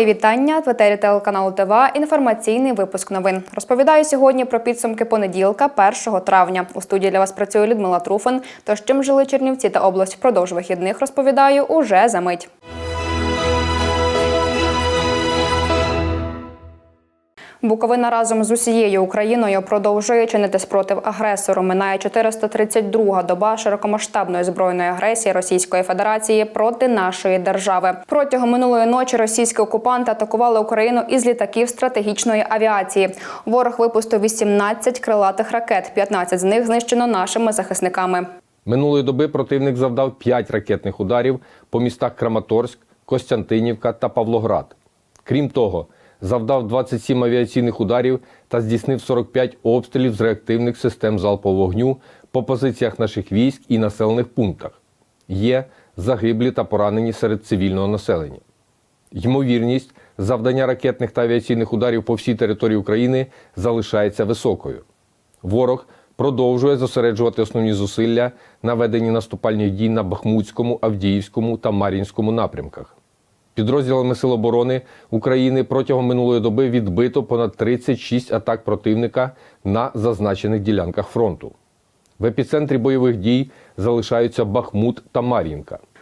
Мої вітання в етері телеканалу ТВА. Інформаційний випуск новин. Розповідаю сьогодні про підсумки понеділка, 1 травня. У студії для вас працює Людмила Труфан. Тож чим жили Чернівці та область впродовж вихідних, розповідаю уже за мить. Буковина разом з усією Україною продовжує чинити спротив агресору. Минає 432-га доба широкомасштабної збройної агресії Російської Федерації проти нашої держави. Протягом минулої ночі російські окупанти атакували Україну із літаків стратегічної авіації. Ворог випустив 18 крилатих ракет. 15 з них знищено нашими захисниками. Минулої доби противник завдав 5 ракетних ударів по містах Краматорськ, Костянтинівка та Павлоград. Крім того, завдав 27 авіаційних ударів та здійснив 45 обстрілів з реактивних систем залпового вогню по позиціях наших військ і населених пунктах. Є загиблі та поранені серед цивільного населення. Ймовірність завдання ракетних та авіаційних ударів по всій території України залишається високою. Ворог продовжує зосереджувати основні зусилля на веденні наступальних дій на Бахмутському, Авдіївському та Мар'їнському напрямках. Підрозділами Сил оборони України протягом минулої доби відбито понад 36 атак противника на зазначених ділянках фронту. В епіцентрі бойових дій залишаються Бахмут та Мар'їнка.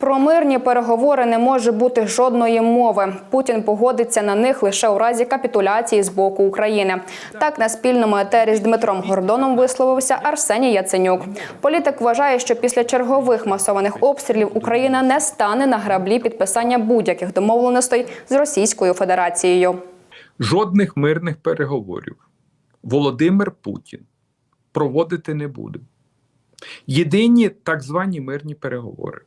Про мирні переговори не може бути жодної мови. Путін погодиться на них лише у разі капітуляції з боку України. Так на спільному етері з Дмитром Гордоном висловився Арсеній Яценюк. Політик вважає, що після чергових масованих обстрілів Україна не стане на граблі підписання будь-яких домовленостей з Російською Федерацією. Жодних мирних переговорів Володимир Путін проводити не буде. Єдині так звані мирні переговори,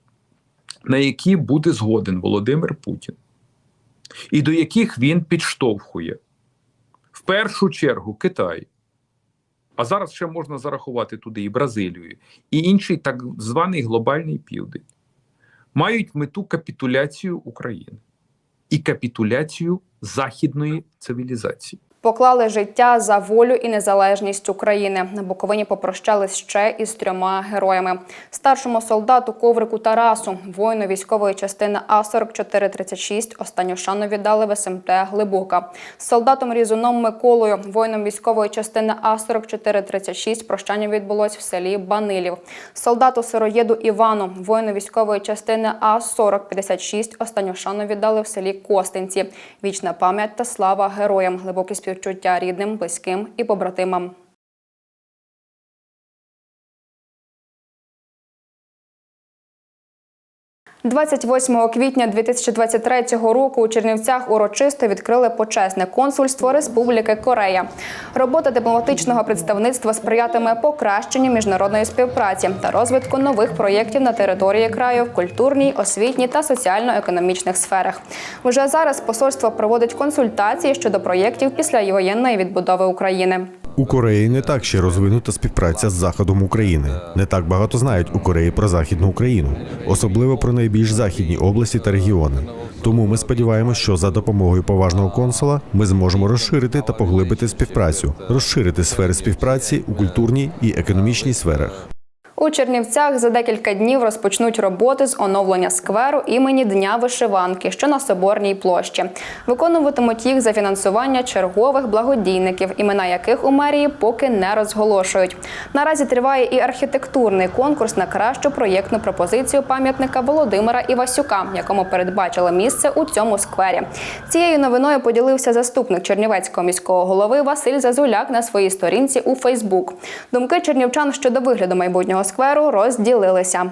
на які буде згоден Володимир Путін, і до яких він підштовхує в першу чергу Китай. А зараз ще можна зарахувати туди і Бразилію, і інший так званий глобальний південь, мають мету капітуляцію України і капітуляцію західної цивілізації. Поклали життя за волю і незалежність України. На Буковині попрощались ще із трьома героями: старшому солдату Коврику Тарасу, воїну військової частини А 4436 Останню шану віддали в СМТ Глибока. З солдатом Різуном Миколою, воїном військової частини А 4436 Прощання відбулось в селі Банилів. Солдату сироєду Івану, воїну військової частини А 4056 Останню шану віддали в селі Костинці. Вічна пам'ять та слава героям. Глибокі співчуття рідним, близьким і побратимам. – 28 квітня 2023 року у Чернівцях урочисто відкрили почесне консульство Республіки Корея. Робота дипломатичного представництва сприятиме покращенню міжнародної співпраці та розвитку нових проєктів на території краю в культурній, освітній та соціально-економічних сферах. Уже зараз посольство проводить консультації щодо проєктів післявоєнної відбудови України. У Кореї не так ще розвинута співпраця з заходом України. Не так багато знають у Кореї про західну Україну, особливо про найбільш західні області та регіони. Тому ми сподіваємося, що за допомогою поважного консула ми зможемо розширити та поглибити співпрацю, розширити сфери співпраці у культурній і економічній сферах. У Чернівцях за декілька днів розпочнуть роботи з оновлення скверу імені Дня вишиванки, що на Соборній площі. Виконуватимуть їх за фінансування чергових благодійників, імена яких у мерії поки не розголошують. Наразі триває і архітектурний конкурс на кращу проєктну пропозицію пам'ятника Володимира Івасюка, якому передбачили місце у цьому сквері. Цією новиною поділився заступник Чернівецького міського голови Василь Зазуляк на своїй сторінці у Фейсбук. Думки чернівчан щодо вигляду майбутнього скверу розділилися.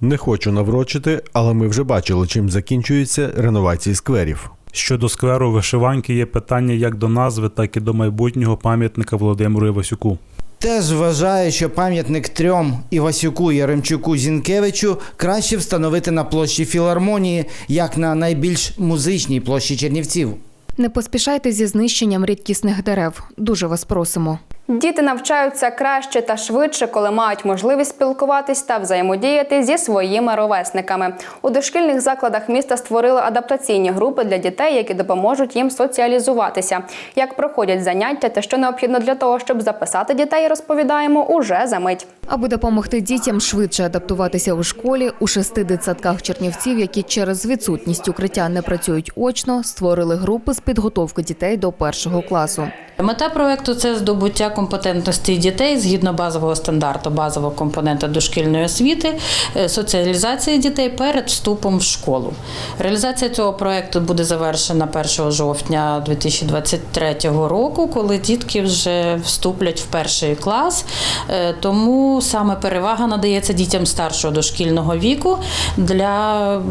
Не хочу наврочити, але ми вже бачили, чим закінчуються реновації скверів. Щодо скверу вишиванки є питання як до назви, так і до майбутнього пам'ятника Володимиру Івасюку. Теж вважає, що пам'ятник трьом Івасюку, Яремчуку, Зінкевичу краще встановити на площі філармонії, як на найбільш музичній площі Чернівців. Не поспішайте зі знищенням рідкісних дерев. Дуже вас просимо. Діти навчаються краще та швидше, коли мають можливість спілкуватись та взаємодіяти зі своїми ровесниками. У дошкільних закладах міста створили адаптаційні групи для дітей, які допоможуть їм соціалізуватися. Як проходять заняття та що необхідно для того, щоб записати дітей, розповідаємо уже за мить. Аби допомогти дітям швидше адаптуватися у школі, у шести дитсадках чернівців, які через відсутність укриття не працюють очно, створили групи з підготовки дітей до першого класу. Мета проекту це здобуття компетентності дітей згідно базового стандарту, базового компонента дошкільної освіти, е, соціалізації дітей перед вступом в школу. Реалізація цього проекту буде завершена 1 жовтня 2023 року, коли дітки вже вступлять в перший клас. Е, Тому саме перевага надається дітям старшого дошкільного віку для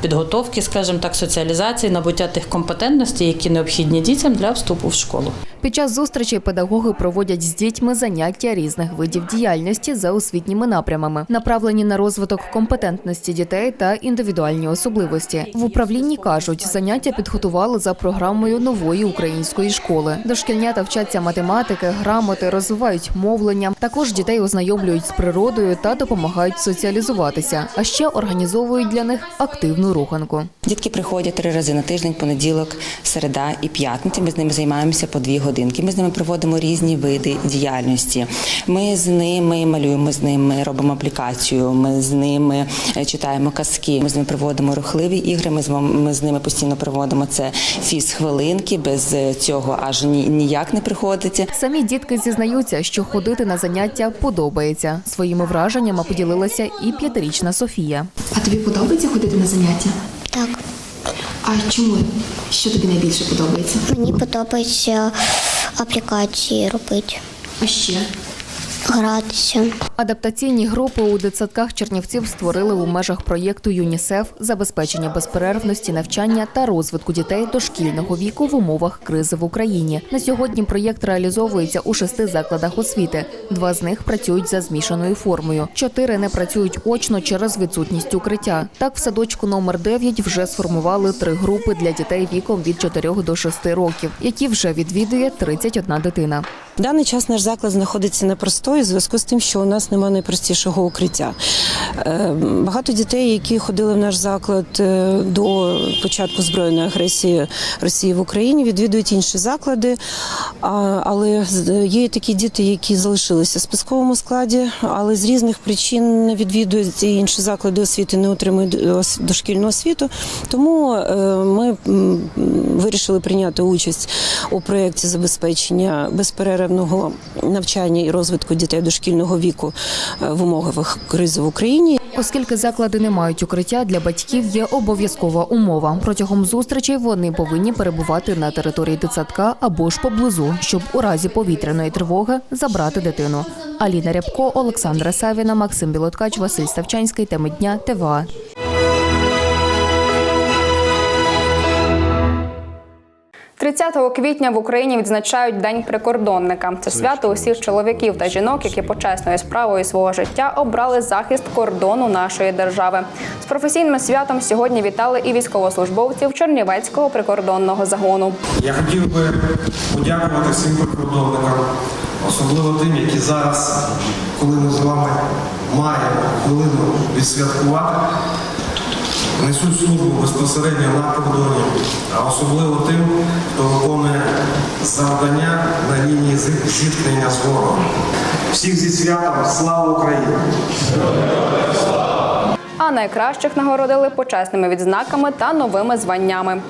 підготовки, скажімо так, соціалізації, набуття тих компетентностей, які необхідні дітям для вступу в школу. Під час зустрічей педагоги проводять з дітьми заняття різних видів діяльності за освітніми напрямами, направлені на розвиток компетентності дітей та індивідуальні особливості. В управлінні кажуть, заняття підготували за програмою нової української школи. Дошкільнята вчаться математики, грамоти, розвивають мовлення. Також дітей ознайомлюють з природою та допомагають соціалізуватися. А ще організовують для них активну руханку. Дітки приходять три рази на тиждень, понеділок, середа і п'ятниця. Ми з ними займаємося по дві годинки. Ми з ними проводимо різні види діяльності. Ми з ними малюємо з ними, робимо аплікацію. Ми з ними е, читаємо казки. Ми з ними проводимо рухливі ігри. Ми з ми з ними постійно проводимо це фіз-хвилинки. Без е, цього аж ні- ніяк не приходиться. Самі дітки зізнаються, що ходити на заняття подобається. Своїми враженнями поділилася і п'ятирічна Софія. А тобі подобається ходити на заняття? А чому? Що тобі найбільше подобається? мені подобається аплікації робити, А ще? Гратися. Адаптаційні групи у дитсадках Чернівців створили у межах проєкту ЮНІСЕФ забезпечення безперервності навчання та розвитку дітей дошкільного віку в умовах кризи в Україні. На сьогодні проєкт реалізовується у шести закладах освіти. Два з них працюють за змішаною формою. Чотири не працюють очно через відсутність укриття. Так, в садочку номер 9 вже сформували три групи для дітей віком від 4 до 6 років, які вже відвідує 31 дитина. В даний час наш заклад знаходиться непростой в зв'язку з тим, що у нас немає найпростішого укриття. Е, Багато дітей, які ходили в наш заклад е, до початку збройної агресії Росії в Україні, відвідують інші заклади. Але є такі діти, які залишилися в списковому складі, але з різних причин не відвідують ці інші заклади освіти, не отримують дошкільну освіту. Тому е, ми вирішили прийняти участь у проєкті забезпечення безперервного навчання і розвитку дітей дошкільного віку е, в умовах кризи в Україні. Оскільки заклади не мають укриття, для батьків є обов'язкова умова. Протягом зустрічей вони повинні перебувати на території дитсадка або ж поблизу, щоб у разі повітряної тривоги забрати дитину. Аліна Рябко, Олександра Савіна, Максим Білоткач, Василь Ставчанський. Теми дня ТВА. – 30 квітня в Україні відзначають День прикордонника. Це свято усіх чоловіків та жінок, які почесною справою свого життя обрали захист кордону нашої держави. З професійним святом сьогодні вітали і військовослужбовців Чернівецького прикордонного загону. Я хотів би подякувати всім прикордонникам, особливо тим, які зараз, коли ми з вами маємо хвилину відсвяткувати, несуть службу безпосередньо на кордоні, а особливо тим, хто виконує завдання на лінії зіткнення з ворогом. Всіх зі святом, слава Україні! А найкращих нагородили почесними відзнаками та новими званнями.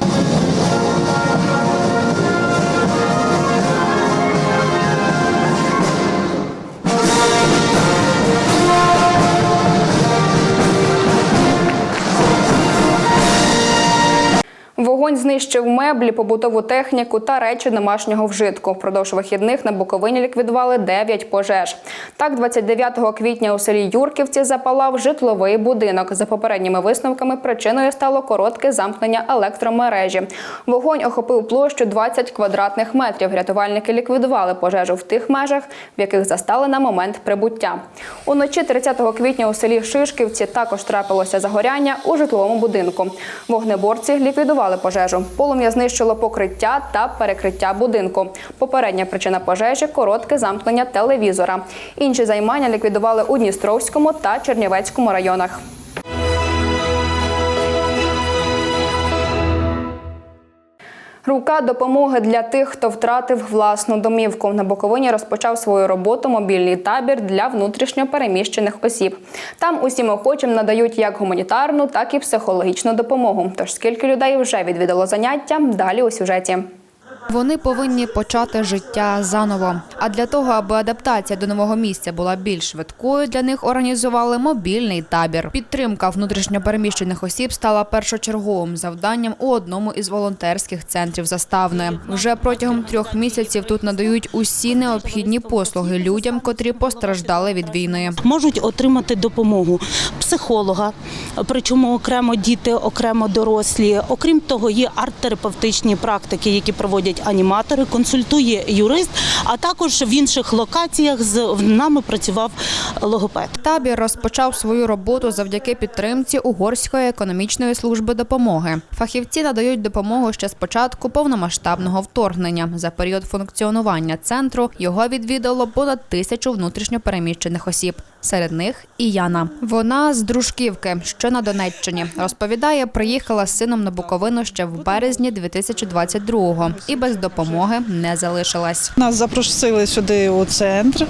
Вогонь знищив меблі, побутову техніку та речі домашнього вжитку. Впродовж вихідних на Буковині ліквідували 9 пожеж. Так, 29 квітня у селі Юрківці запалав житловий будинок. За попередніми висновками причиною стало коротке замкнення електромережі. Вогонь охопив площу 20 квадратних метрів. Рятувальники ліквідували пожежу в тих межах, в яких застали на момент прибуття. Уночі 30 квітня у селі Шишківці також трапилося загоряння у житловому будинку. Вогнеборці ліквідували пожежу пожежу. Полум'я знищило покриття та перекриття будинку. Попередня причина пожежі коротке замкнення телевізора. Інші займання ліквідували у Дністровському та Чернівецькому районах. Рука допомоги для тих, хто втратив власну домівку. На Буковині розпочав свою роботу мобільний табір для внутрішньо переміщених осіб. Там усім охочим надають як гуманітарну, так і психологічну допомогу. Тож скільки людей вже відвідало заняття, далі у сюжеті. Вони повинні почати життя заново. А для того, аби адаптація до нового місця була більш швидкою, для них організували мобільний табір. Підтримка внутрішньопереміщених осіб стала першочерговим завданням у одному із волонтерських центрів заставної. Вже протягом трьох місяців тут надають усі необхідні послуги людям, котрі постраждали від війни. можуть отримати допомогу психолога, причому окремо діти, окремо дорослі. Окрім того, є арт-терапевтичні практики, які проводять аніматори, консультує юрист, а також в інших локаціях з нами працював логопед. Табір розпочав свою роботу завдяки підтримці Угорської економічної служби допомоги. Фахівці надають допомогу ще з початку повномасштабного вторгнення. За період функціонування центру його відвідало понад тисячу внутрішньопереміщених осіб. Серед них і Яна. Вона з Дружківки, що на Донеччині, розповідає, приїхала з сином на Буковину ще в березні 2022-го і без допомоги не залишилась. Нас запросили сюди у центр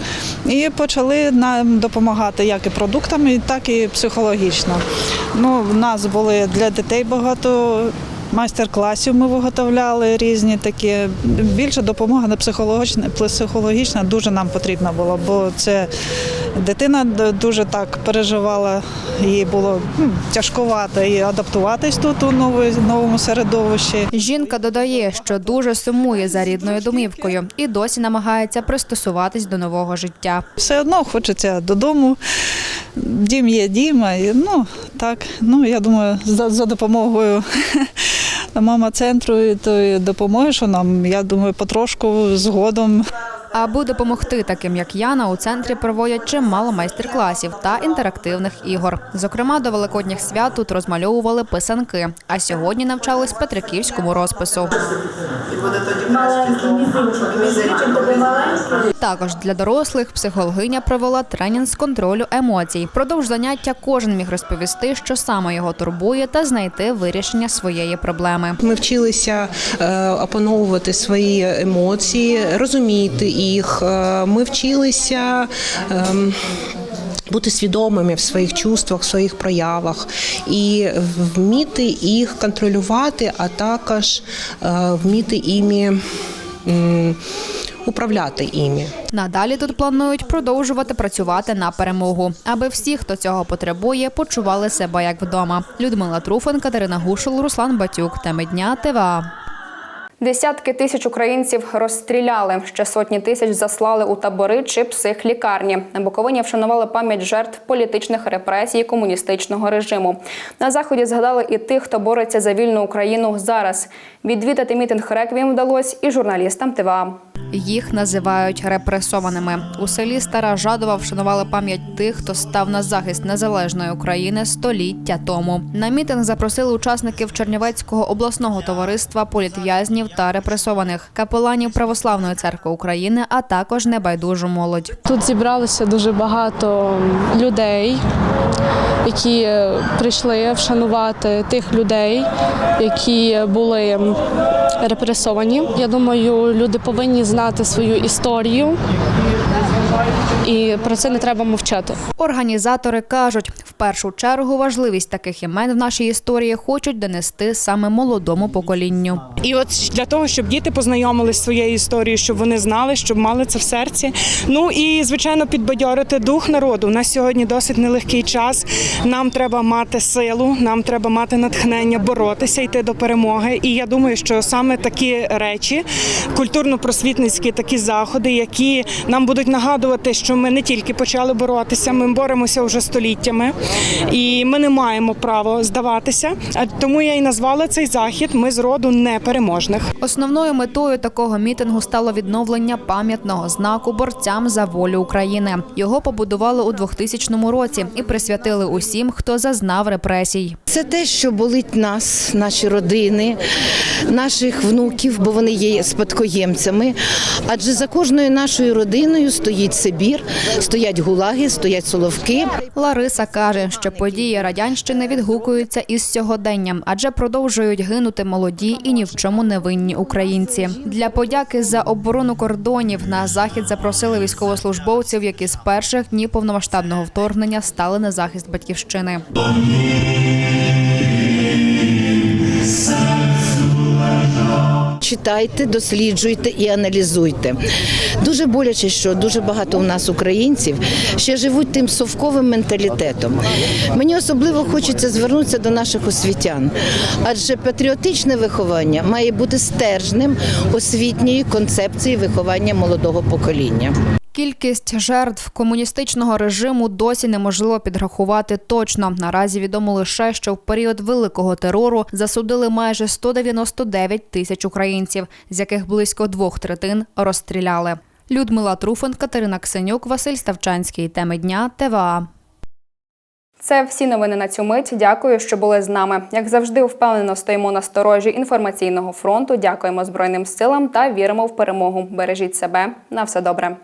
і почали нам допомагати як і продуктами, так і психологічно. Ну, в нас були для дітей багато. Майстер-класів ми виготовляли різні такі. Більше допомога на психологічна, психологічна дуже нам потрібна була, бо це дитина дуже так переживала, їй було м, тяжкувато і адаптуватись тут у новому середовищі. Жінка додає, що дуже сумує за рідною домівкою і досі намагається пристосуватись до нового життя. Все одно хочеться додому. Дім є дім, і, ну так. Ну я думаю, за, за допомогою мама центру і допомоги, що нам, я думаю, потрошку згодом. Аби допомогти таким, як Яна, у центрі проводять чимало майстер-класів та інтерактивних ігор. Зокрема, до великодніх свят тут розмальовували писанки, а сьогодні навчались петриківському розпису. Також для дорослих психологиня провела тренінг з контролю емоцій. Продовж заняття кожен міг розповісти, що саме його турбує, та знайти вирішення своєї проблеми. Ми вчилися е, опановувати свої емоції, розуміти їх. Е, Ми вчилися. ем, Бути свідомими в своїх чувствах, в своїх проявах і вміти їх контролювати, а також е, вміти іми управляти іми. Надалі тут планують продовжувати працювати на перемогу, аби всі, хто цього потребує, почували себе як вдома. Людмила Труфан, Катерина Гушул, Руслан Батюк. Теми дня ТВА. Десятки тисяч українців розстріляли. Ще сотні тисяч заслали у табори чи психлікарні. На Буковині вшанували пам'ять жертв політичних репресій комуністичного режиму. На заході згадали і тих, хто бореться за вільну Україну зараз. Відвідати мітинг реквієм вдалось і журналістам ТВА. Їх називають репресованими. У селі Стара Жадова вшанували пам'ять тих, хто став на захист незалежної України століття тому. На мітинг запросили учасників Чернівецького обласного товариства політв'язнів та репресованих, капеланів Православної церкви України, а також небайдужу молодь. Тут зібралося дуже багато людей, які е, прийшли вшанувати тих людей, які були репресовані. Я думаю, люди повинні знати свою історію, і про це не треба мовчати. Організатори кажуть, першу чергу важливість таких імен в нашій історії хочуть донести саме молодому поколінню. І от для того, щоб діти познайомилися з своєю історією, щоб вони знали, щоб мали це в серці. Ну і звичайно підбадьорити дух народу. У нас сьогодні досить нелегкий час. Нам треба мати силу, нам треба мати натхнення, боротися, йти до перемоги. І я думаю, що саме такі речі, культурно-просвітницькі такі заходи, які нам будуть нагадувати, що ми не тільки почали боротися, ми боремося вже століттями. І ми не маємо права здаватися. А тому я і назвала цей захід Ми з роду непереможних. Основною метою такого мітингу стало відновлення пам'ятного знаку борцям за волю України. Його побудували у 2000 році і присвятили усім, хто зазнав репресій. Це те, що болить нас, наші родини, наших внуків, бо вони є спадкоємцями. Адже за кожною нашою родиною стоїть Сибір, стоять гулаги, стоять соловки. Лариса каже, що події радянщини відгукуються із сьогоденням, адже продовжують гинути молоді і ні в чому не винні українці. Для подяки за оборону кордонів на захід запросили військовослужбовців, які з перших днів повномасштабного вторгнення стали на захист батьківщини. Читайте, досліджуйте і аналізуйте. Дуже боляче, що дуже багато у нас українців ще живуть тим совковим менталітетом. Мені особливо хочеться звернутися до наших освітян, адже патріотичне виховання має бути стержнем освітньої концепції виховання молодого покоління. Кількість жертв комуністичного режиму досі неможливо підрахувати точно. Наразі відомо лише, що в період великого терору засудили майже 199 тисяч українців, з яких близько двох третин розстріляли. Людмила Труфан, Катерина Ксенюк, Василь Ставчанський. Теми дня ТВА. Це всі новини на цю мить. Дякую, що були з нами. Як завжди, впевнено стоїмо на сторожі інформаційного фронту. Дякуємо Збройним силам та віримо в перемогу. Бережіть себе. На все добре.